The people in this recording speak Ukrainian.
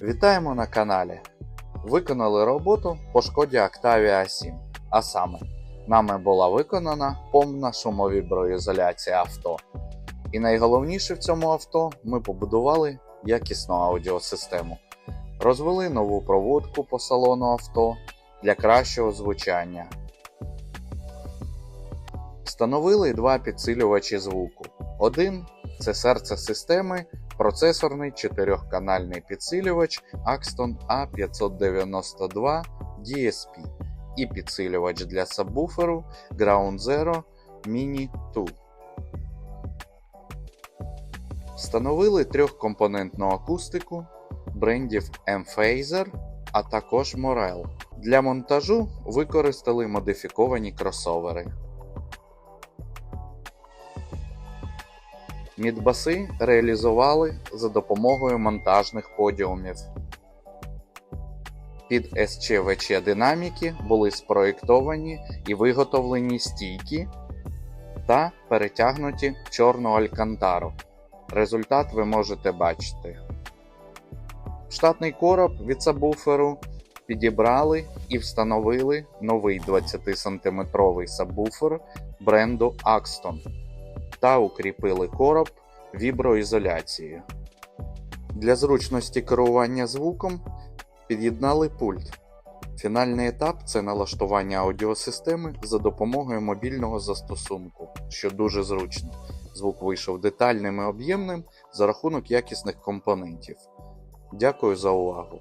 Вітаємо на каналі. Виконали роботу по шкоді Octavia 7. А саме, нами була виконана повна шумовіброізоляція авто. І найголовніше в цьому авто ми побудували якісну аудіосистему. Розвели нову проводку по салону авто для кращого звучання. Встановили два підсилювачі звуку. Один це серце системи, процесорний чотирьохканальний підсилювач Axton A592 DSP і підсилювач для сабвуферу Ground Zero Mini 2. Встановили трьохкомпонентну акустику брендів M-Phaser, а також Morel. Для монтажу використали модифіковані кросовери. Мідбаси реалізували за допомогою монтажних подіумів. Під СЧВЧ динаміки були спроєктовані і виготовлені стійки та перетягнуті в чорну алькантару. Результат ви можете бачити. Штатний короб від сабвуферу підібрали і встановили новий 20-сантиметровий сабвуфер бренду Axton та укріпили короб віброізоляцією. Для зручності керування звуком під'єднали пульт. Фінальний етап це налаштування аудіосистеми за допомогою мобільного застосунку, що дуже зручно. Звук вийшов детальним і об'ємним за рахунок якісних компонентів. Дякую за увагу!